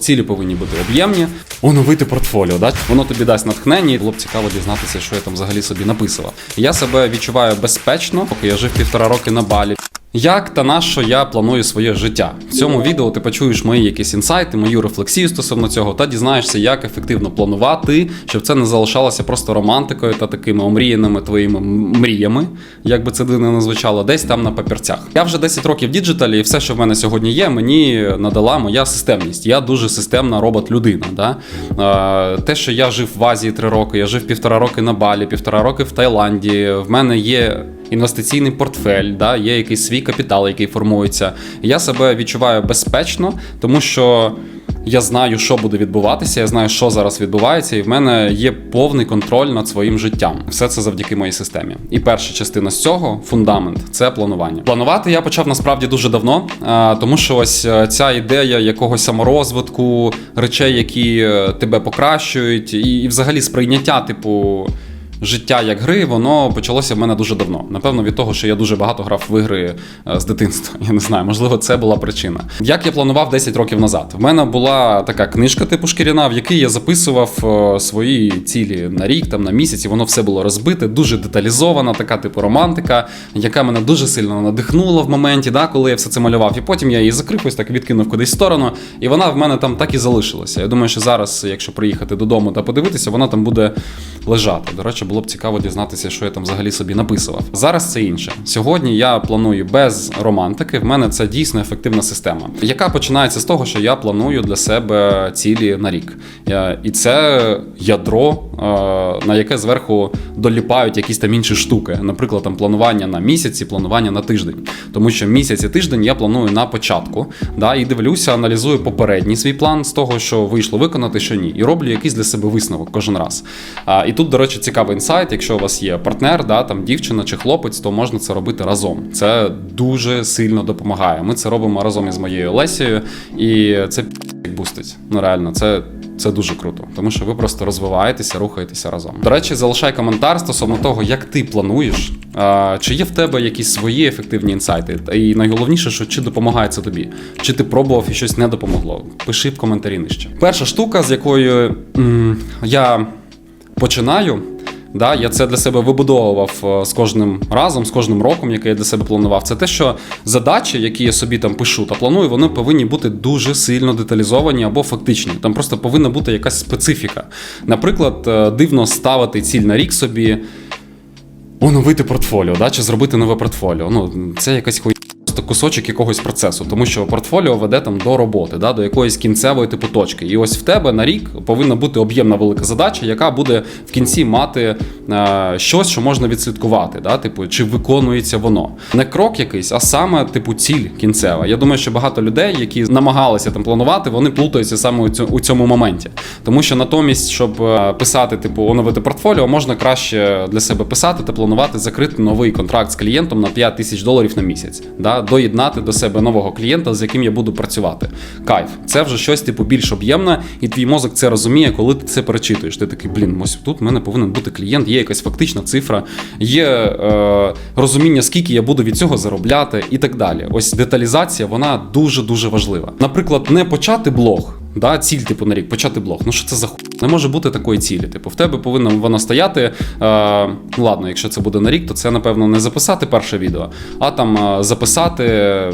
Цілі повинні бути об'ємні, оновити портфоліо. Да? Воно тобі дасть натхнення, і було б цікаво дізнатися, що я там взагалі собі написував. Я себе відчуваю безпечно, поки я жив півтора роки на балі. Як та на що я планую своє життя? В цьому відео ти почуєш мої якісь інсайти, мою рефлексію стосовно цього, та дізнаєшся, як ефективно планувати, щоб це не залишалося просто романтикою та такими омріяними твоїми мріями, як би це дивно не звучало, десь там на папірцях. Я вже 10 років діджиталі, і все, що в мене сьогодні є, мені надала моя системність. Я дуже системна робот-людина. Да? Те, що я жив в Азії 3 роки, я жив півтора роки на Балі, півтора роки в Таїланді. В мене є інвестиційний портфель, да, є якийсь свій капітал, який формується. Я себе відчуваю безпечно, тому що я знаю, що буде відбуватися, я знаю, що зараз відбувається, і в мене є повний контроль над своїм життям. Все це завдяки моїй системі. І перша частина з цього фундамент це планування. Планувати я почав насправді дуже давно, тому що ось е, ця ідея якогось саморозвитку, речей, які е, тебе покращують, і, і взагалі сприйняття, типу життя як гри, воно почалося в мене дуже давно. Напевно, від того, що я дуже багато грав в ігри е, з дитинства. Я не знаю, можливо, це була причина. Як я планував 10 років назад? В мене була така книжка типу шкіряна, в якій я записував е, свої цілі на рік, там на місяць, і воно все було розбите, дуже деталізована, така типу романтика, яка мене дуже сильно надихнула в моменті, да, коли я все це малював. І потім я її закрив, ось так відкинув кудись в сторону, і вона в мене там так і залишилася. Я думаю, що зараз, якщо приїхати додому та подивитися, вона там буде лежати. До речі, було б цікаво дізнатися, що я там взагалі собі написував. Зараз це інше. Сьогодні я планую без романтики. В мене це дійсно ефективна система, яка починається з того, що я планую для себе цілі на рік. Я- І це ядро, е, на яке зверху доліпають якісь там інші штуки. Наприклад, там планування на місяць і планування на тиждень. Тому що місяць і тиждень я планую на початку, да, і дивлюся, аналізую попередній свій план з того, що вийшло виконати, що ні, і роблю якийсь для себе висновок кожен раз. І тут, до речі, інсайт. Якщо у вас є партнер, да, там дівчина чи хлопець, то можна це робити разом. Це дуже сильно допомагає. Ми це робимо разом із моєю Лесією, і це бустить. Ну реально, це. Це дуже круто, тому що ви просто розвиваєтеся, рухаєтеся разом. До речі, залишай коментар стосовно того, як ти плануєш, чи є в тебе якісь свої ефективні інсайти. І найголовніше, що чи допомагає це тобі, чи ти пробував і щось не допомогло. Пиши в коментарі нижче. Перша штука, з якою м, я починаю. Да, я це для себе вибудовував е, з кожним разом, з кожним роком, який я для себе планував. Це те, що задачі, які я собі там пишу та планую, вони повинні бути дуже сильно деталізовані або фактичні. Там просто повинна бути якась специфіка. Наприклад, е, дивно ставити ціль на рік собі оновити портфоліо, да, чи зробити нове портфоліо. Ну, це якась хуй. Просто кусочок якогось процесу, тому що портфоліо веде там до роботи, да, до якоїсь кінцевої типу точки. І ось в тебе на рік повинна бути об'ємна велика задача, яка буде в кінці мати е, щось, що можна відслідкувати. Да, типу, чи виконується воно. Не крок якийсь, а саме типу ціль кінцева. Я думаю, що багато людей, які намагалися там планувати, вони плутаються саме у цьому, моменті. Тому що натомість, щоб е, писати, типу, оновити портфоліо, можна краще для себе писати та планувати закрити новий контракт з клієнтом на 5 тисяч доларів на місяць. Да? Доєднати до себе нового клієнта, з яким я буду працювати. Кайф, це вже щось типу більш об'ємне, і твій мозок це розуміє, коли ти це перечитуєш. Ти такий, блін, ось тут в мене повинен бути клієнт, є якась фактична цифра, є е, розуміння, скільки я буду від цього заробляти, і так далі. Ось деталізація, вона дуже дуже важлива. Наприклад, не почати блог. Да, ціль, типу, на рік, почати блог. Ну що це за ху... Не може бути такої цілі. Типу, в тебе повинна вона стояти. Е, ладно, якщо це буде на рік, то це напевно не записати перше відео, а там е, записати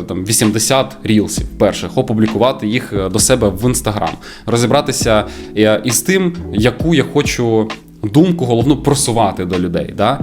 там 80 рілсів перших, опублікувати їх е, до себе в інстаграм, розібратися е, із тим, яку я хочу. Думку головну просувати до людей. Да?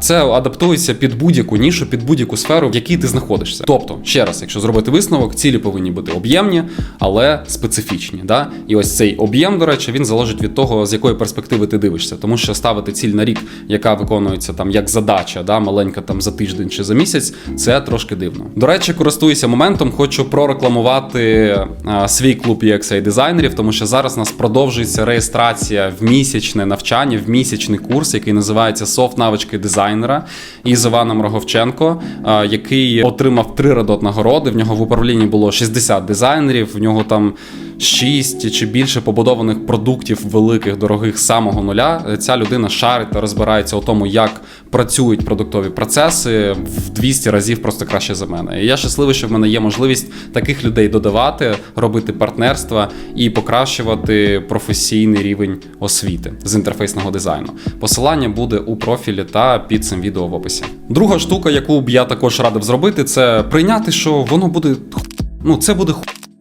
Це адаптується під будь-яку нішу, під будь-яку сферу, в якій ти знаходишся. Тобто, ще раз, якщо зробити висновок, цілі повинні бути об'ємні, але специфічні. Да? І ось цей об'єм, до речі, він залежить від того, з якої перспективи ти дивишся. Тому що ставити ціль на рік, яка виконується там як задача, да? маленька там за тиждень чи за місяць, це трошки дивно. До речі, користуюся моментом, хочу прорекламувати а, свій клуб UXA дизайнерів, тому що зараз у нас продовжується реєстрація в місячне навчання, в місячний курс, який називається Софт навички дизайнера із Іваном Роговченко, який отримав три радот нагороди. В нього в управлінні було 60 дизайнерів. В нього там 6 чи більше побудованих продуктів великих, дорогих самого нуля. Ця людина шарить та розбирається у тому, як працюють продуктові процеси в 200 разів просто краще за мене. І я щасливий, що в мене є можливість таких людей додавати, робити партнерства і покращувати професійний рівень освіти з інтерфейсного дизайну. Посилання буде у профілі та під цим відео в описі. Друга штука, яку б я також радив зробити, це прийняти, що воно буде ну це буде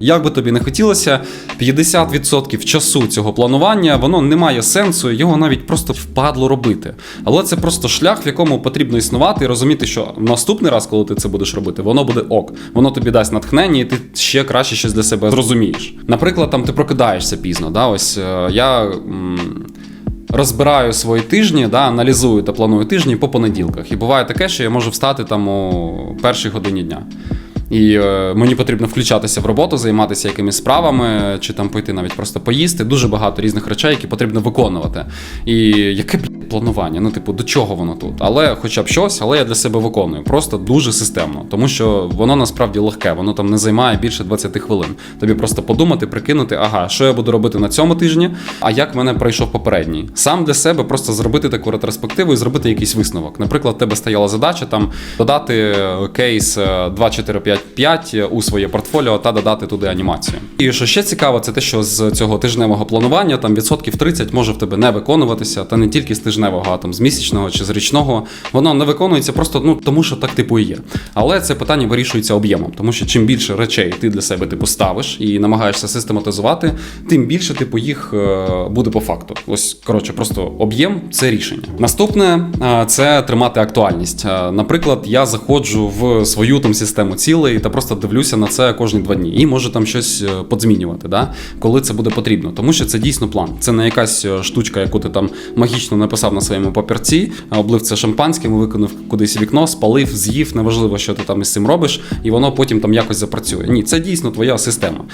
як би тобі не хотілося, 50% часу цього планування воно не має сенсу, його навіть просто впадло робити. Але це просто шлях, в якому потрібно існувати і розуміти, що наступний раз, коли ти це будеш робити, воно буде ок. Воно тобі дасть натхнення, і ти ще краще щось для себе зрозумієш. Наприклад, там ти прокидаєшся пізно. Да? Ось е, я. Розбираю свої тижні, да, аналізую та планую тижні по понеділках. І буває таке, що я можу встати там у першій годині дня. І е, мені потрібно включатися в роботу, займатися якимись справами, чи там пойти навіть просто поїсти. Дуже багато різних речей, які потрібно виконувати. І яке блядь, планування? Ну, типу, до чого воно тут? Але хоча б щось, але я для себе виконую. Просто дуже системно, тому що воно насправді легке, воно там не займає більше 20 хвилин. Тобі просто подумати, прикинути, ага, що я буду робити на цьому тижні, а як в мене пройшов попередній. Сам для себе просто зробити таку ретроспективу і зробити якийсь висновок. Наприклад, в тебе стояла задача там додати е, кейс е, 2, 4, 5, 5 у своє портфоліо та додати туди анімацію. І що ще цікаво, це те, що з цього тижневого планування там відсотків 30 може в тебе не виконуватися, та не тільки з тижневого, а там з місячного чи з річного. Воно не виконується просто ну тому, що так типу і є. Але це питання вирішується об'ємом, тому що чим більше речей ти для себе типу ставиш і намагаєшся систематизувати, тим більше типу їх е, буде по факту. Ось коротше, просто об'єм це рішення. Наступне е, це тримати актуальність. Е, Наприклад, я заходжу в свою там систему цілей та просто дивлюся на це кожні два дні і можу там щось подзмінювати, да? коли це буде потрібно. Тому що це дійсно план. Це не якась штучка, яку ти там магічно написав на своєму папірці, облив це шампанським, викинув кудись вікно, спалив, з'їв, неважливо, що ти там із цим робиш, і воно потім там якось запрацює. Ні, це дійсно твоя система.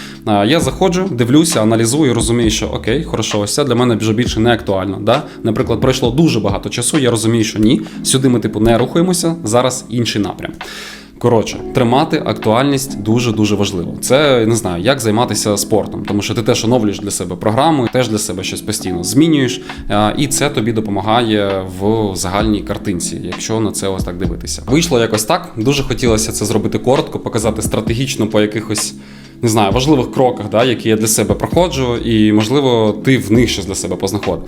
Я заходжу, дивлюся, аналізую, розумію, що окей, хорошо, ось це для мене вже більше не актуально. Да? Наприклад, пройшло дуже багато часу. Я розумію, що ні, сюди ми типу не рухаємося. Зараз інший напрям. Коротше, тримати актуальність дуже дуже важливо. Це не знаю, як займатися спортом, тому що ти теж оновлюєш для себе програму, теж для себе щось постійно змінюєш, і це тобі допомагає в загальній картинці, якщо на це ось так дивитися. Вийшло якось так. Дуже хотілося це зробити коротко, показати стратегічно по якихось. Не знаю, важливих кроках, да, які я для себе проходжу, і можливо, ти в них щось для себе познаходив.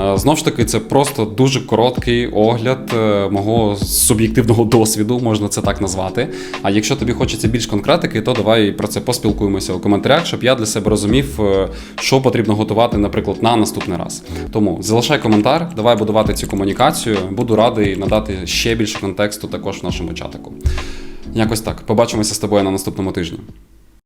Е, Знову ж таки, це просто дуже короткий огляд е, мого суб'єктивного досвіду, можна це так назвати. А якщо тобі хочеться більш конкретики, то давай про це поспілкуємося у коментарях, щоб я для себе розумів, е, що потрібно готувати, наприклад, на наступний раз. Тому залишай коментар, давай будувати цю комунікацію. Буду радий надати ще більше контексту також в нашому чатику. Якось так. Побачимося з тобою на наступному тижні.